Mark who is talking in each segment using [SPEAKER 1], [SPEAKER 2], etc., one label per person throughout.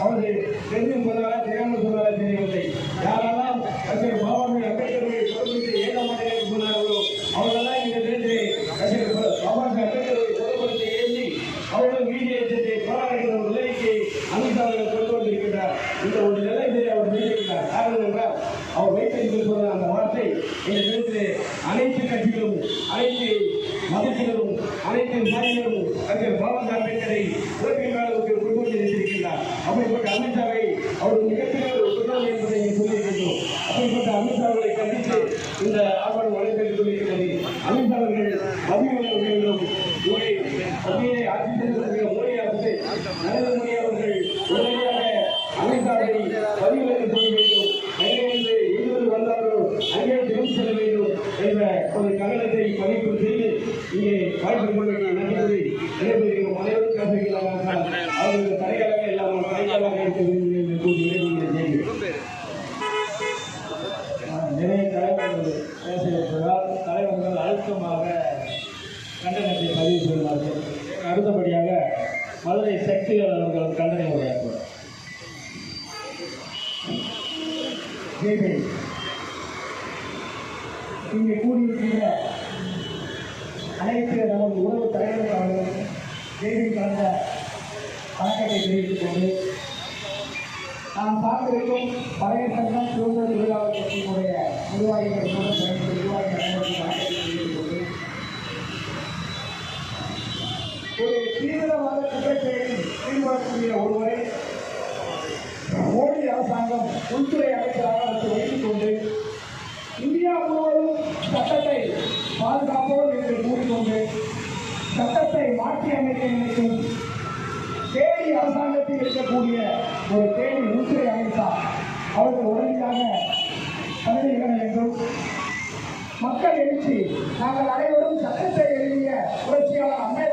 [SPEAKER 1] தினத்திலே அவர் தெரிந்து சொன்னாரா தெரியாமல் சொன்னாரா தெரியவில்லை யாரெல்லாம் அமைச்சர் பாபா அம்பேத்கருடைய குடும்பத்தை ஏக மாட்டேன் சொன்னார்களோ அவர்களெல்லாம் இந்த தினத்திலே அமைச்சர் பாபா அம்பேத்கருடைய குடும்பத்தை ஏந்தி அவர்கள் மீடியத்தை போராடுகிற ஒரு நிலைக்கு அமித்ஷா அவர்கள் கொண்டு வந்திருக்கிறார் இந்த ஒரு நிலையை அவர் வைத்திருக்கிறார் காரணம் என்றால் அவர் வைத்திருக்கிற சொன்ன அந்த வார்த்தை இந்த தினத்திலே அனைத்து கட்சிகளும் அனைத்து மதத்தினரும் அனைத்து சாதியினரும் அறிஞர் பாபா அம்பேத்கரை விடைபெறுகிறோம் அனைவரும் பேசுகிறார்கள்
[SPEAKER 2] ஜெய்பி கலந்த வணக்கத்தை தெரிவித்துக் கொண்டு நாம் பார்த்திருக்கும் பழைய சங்கம் சுதந்திர தொழிலாளர் கட்சியினுடைய நிர்வாகிகள் கூட சேர்ந்து நிர்வாகிகள் அனைவருக்கும் வணக்கத்தை தெரிவித்துக் கொண்டு ஒரு தீவிரவாத குற்றச்செயலில் ஈடுபடக்கூடிய ஒருவரை மோடி அரசாங்கம் உள்துறை அமைச்சராக அவருக்கு வைத்துக் கொண்டு இந்தியா முழுவதும் சட்டத்தை பாதுகாப்போடு சட்டத்தை மாற்றி அமைக்க நினைக்கும் தேடி அரசாங்கத்தில் இருக்கக்கூடிய ஒரு தேடி உள்துறை அமைச்சர் அவர்கள் உடனடியாக பதவி விட வேண்டும். மக்கள் எழுச்சி நாங்கள் அனைவரும் சட்டத்தை எழுதிய புரட்சியாளர் அம்பேத்கர்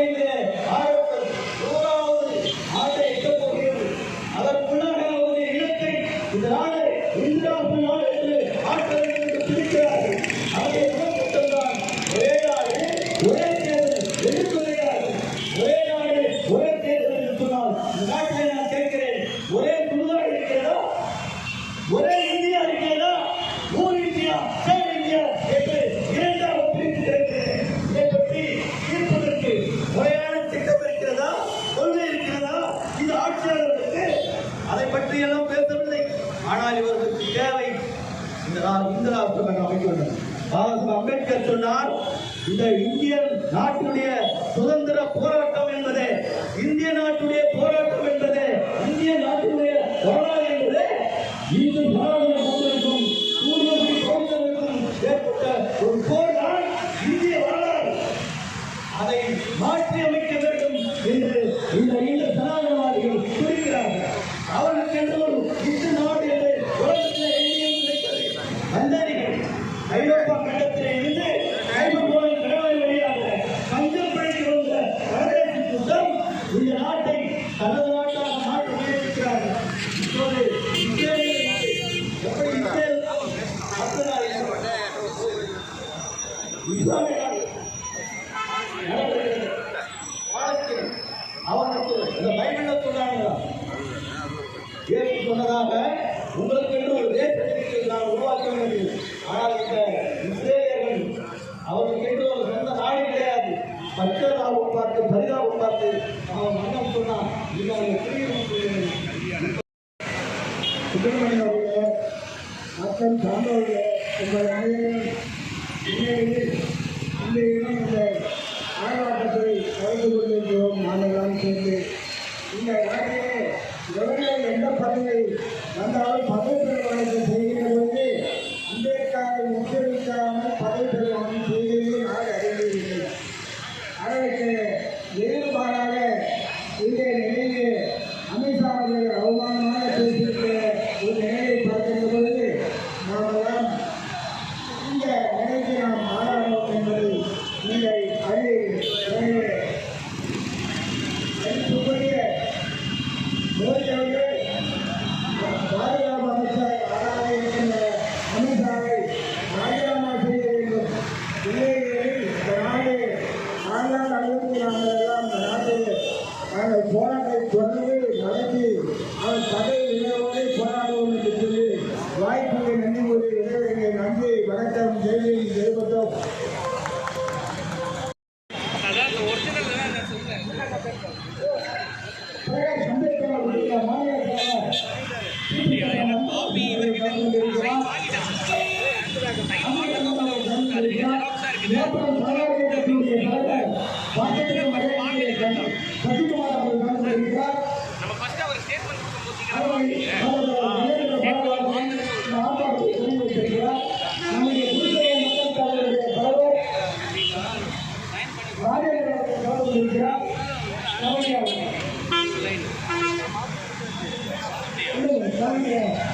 [SPEAKER 1] David அம்பேத்கர் சொன்னார் இந்த இந்திய நாட்டுடைய சுதந்திர போராட்டம் என்பது இந்திய நாட்டுடைய போராட்டம் என்பது இந்திய நாட்டுடைய வரலாறு என்பது இந்து பாரத மக்களுக்கும் சூரியபுரி ஏற்பட்ட ஒரு போர் தான் இந்திய வரலாறு அதை மாற்றி அமைக்க வேண்டும் என்று இந்த உங்களுக்கு என்று ஒரு தேசத்தை நான் உருவாக்க வேண்டும். ஆனால் இந்த இஸ்ரேலியர்கள் அவருக்கு என்று ஒரு சொந்த நாடு கிடையாது. பச்சை பார்த்து பரிதாபம் பார்த்து
[SPEAKER 2] அவன் மன்னம் சொன்னான்
[SPEAKER 3] இவன் மேற்படும் பாராளுமன்ற மாற்றத்திலே மழை மாநில கேட்டார் சசிகுமார் அவர்கள் இருக்கிறார்
[SPEAKER 2] Yeah.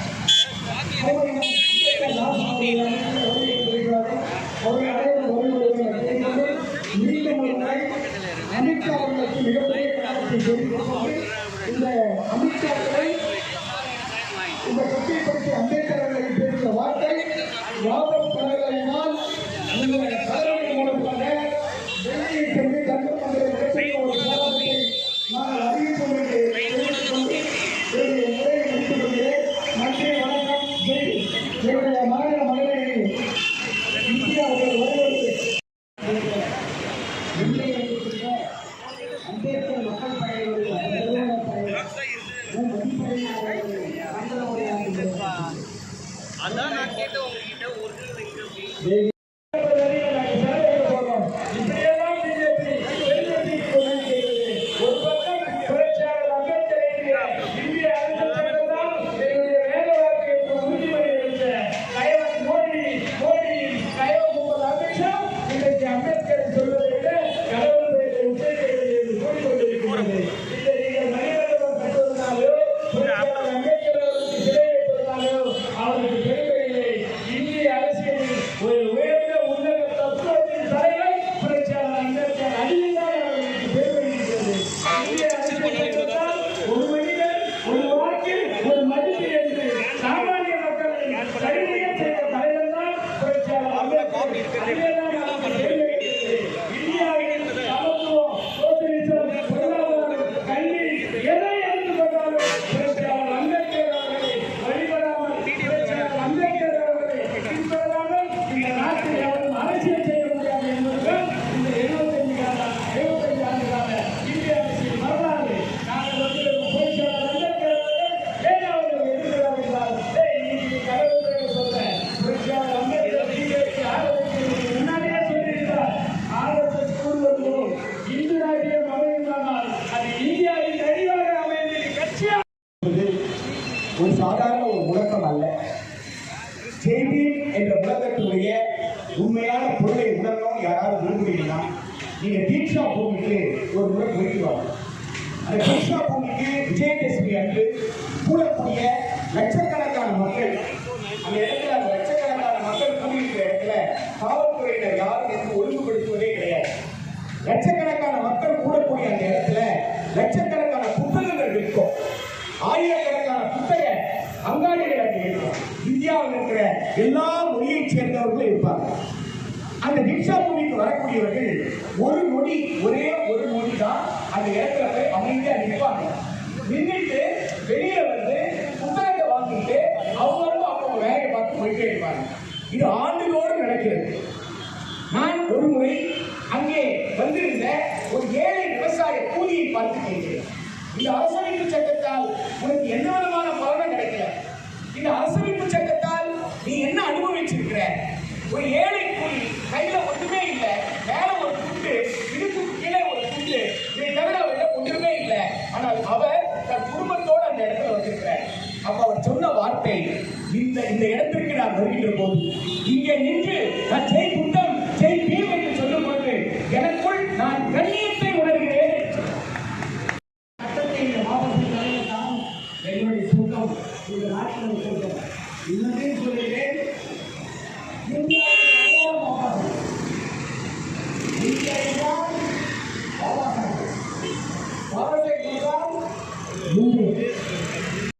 [SPEAKER 2] கூடக்கூடிய லட்சக்கணக்கான மக்கள் அந்த இடத்துல அந்த லட்சக்கணக்கான மக்கள் கூடியிருக்கிற இடத்துல காவல்துறையினர்
[SPEAKER 4] யான் வருகின்ற போது. இங்கே நின்று நான் ஜெய்